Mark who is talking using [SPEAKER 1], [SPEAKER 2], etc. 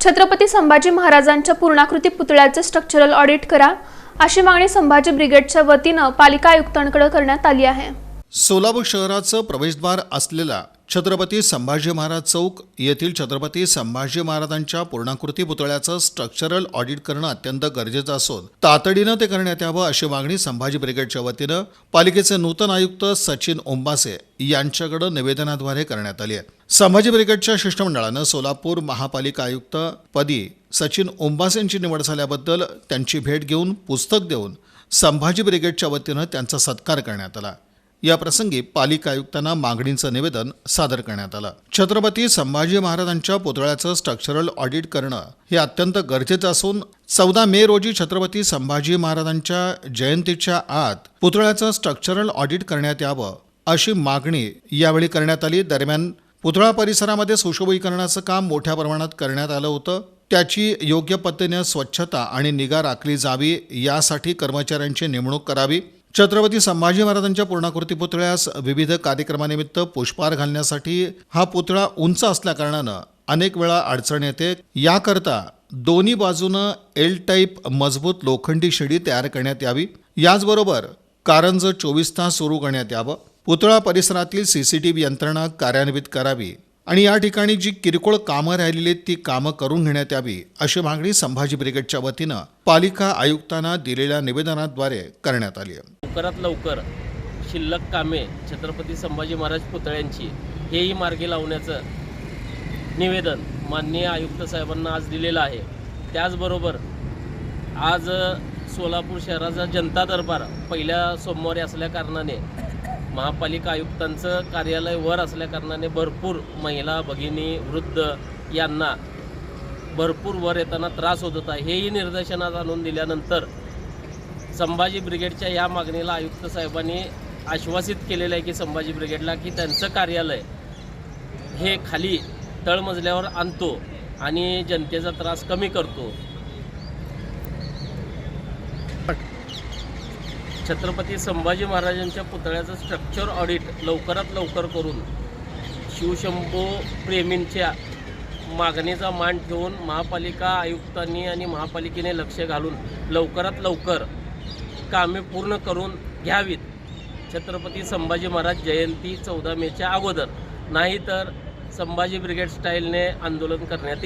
[SPEAKER 1] छत्रपती संभाजी महाराजांच्या पूर्णाकृती पुतळ्याचे स्ट्रक्चरल ऑडिट करा. अशी मागणी संभाजी ब्रिगेडच्या वतीनं पालिका आयुक्तांकडे करण्यात आली आहे.
[SPEAKER 2] सोलापूर शहराचं प्रवेशद्वार असलेला छत्रपती संभाजी महाराज चौक येथील छत्रपती संभाजी महाराजांच्या पूर्णाकृती पुतळ्याचं स्ट्रक्चरल ऑडिट करणं अत्यंत गरजेचं असून तातडीनं ते करण्यात यावं अशी मागणी संभाजी ब्रिगेडच्या वतीनं पालिकेचे नूतन आयुक्त सचिन ओंबासे यांच्याकडे निवेदनाद्वारे करण्यात आली आहे. संभाजी ब्रिगेडच्या शिष्टमंडळानं सोलापूर महापालिका आयुक्त पदी सचिन ओंबासेंची निवड झाल्याबद्दल त्यांची भेट घेऊन पुस्तक देऊन संभाजी ब्रिगेडच्या वतीनं त्यांचा सत्कार करण्यात आला. या प्रसंगी पालिका आयुक्तांना मागणीचं निवेदन सादर करण्यात आलं. छत्रपती संभाजी महाराजांच्या पुतळ्याचं स्ट्रक्चरल ऑडिट करणं हे अत्यंत गरजेचं असून चौदा मे रोजी छत्रपती संभाजी महाराजांच्या जयंतीच्या आत पुतळ्याचं स्ट्रक्चरल ऑडिट करण्यात यावं अशी मागणी यावेळी करण्यात आली. दरम्यान पुतळा परिसरामध्ये सुशोभीकरणाचं काम मोठ्या प्रमाणात करण्यात आलं होतं. त्याची योग्य पद्धतीने स्वच्छता आणि निगा राखली जावी यासाठी कर्मचाऱ्यांची नेमणूक करावी. छत्रपती संभाजी महाराजांच्या पूर्णाकृती पुतळ्यास विविध कार्यक्रमानिमित्त पुष्पहार घालण्यासाठी हा पुतळा उंच असल्याकारणानं अनेक वेळा अडचण येते. याकरता दोन्ही बाजूनं एल टाईप मजबूत लोखंडी शिडी तयार करण्यात यावी. याचबरोबर कारंज चोवीस तास सुरू करण्यात यावं. पुतळा परिसरातील सी सी टी व्ही यंत्रणा कार्यान्वित करावी आणि या ठिकाणी जी किरकोळ कामं राहिलेली आहेत ती कामं करून घेण्यात यावी अशी मागणी संभाजी ब्रिगेडच्या वतीनं पालिका आयुक्तांना दिलेल्या निवेदनाद्वारे करण्यात आली आहे.
[SPEAKER 3] लवकरात लवकर शिल्लक कामे छत्रपती संभाजी महाराज पुतळ्यांची हेही मार्गी लावण्याचं निवेदन माननीय आयुक्त साहेबांना आज दिलेलं आहे. त्याचबरोबर आज सोलापूर शहराचा जनता दरबार पहिल्या सोमवारी असल्याकारणाने महापालिका आयुक्तांचं कार्यालय वर असल्याकारणाने भरपूर महिला भगिनी वृद्ध यांना भरपूर वर येताना त्रास होत होता. हेही निर्देशनात आणून दिल्यानंतर संभाजी ब्रिगेडच्या या मागणीला आयुक्त साहेबांनी आश्वासित केलेलं आहे की संभाजी ब्रिगेडला की त्यांचं कार्यालय हे खाली तळमजल्यावर आणतो आणि जनतेचा त्रास कमी करतो. छत्रपती संभाजी महाराजांच्या पुतळ्याचं स्ट्रक्चर ऑडिट लवकरात लवकर करून शिवशंभू प्रेमींच्या मागणीचा मान ठेवून महापालिका आयुक्तांनी आणि महापालिकेने लक्ष घालून लवकरात लवकर कामे पूर्ण करून घ्यावीत. छत्रपती संभाजी महाराज जयंती चौदा मेच्या अगोदर. नाहीतर संभाजी ब्रिगेड स्टाईलने आंदोलन करण्यात येईल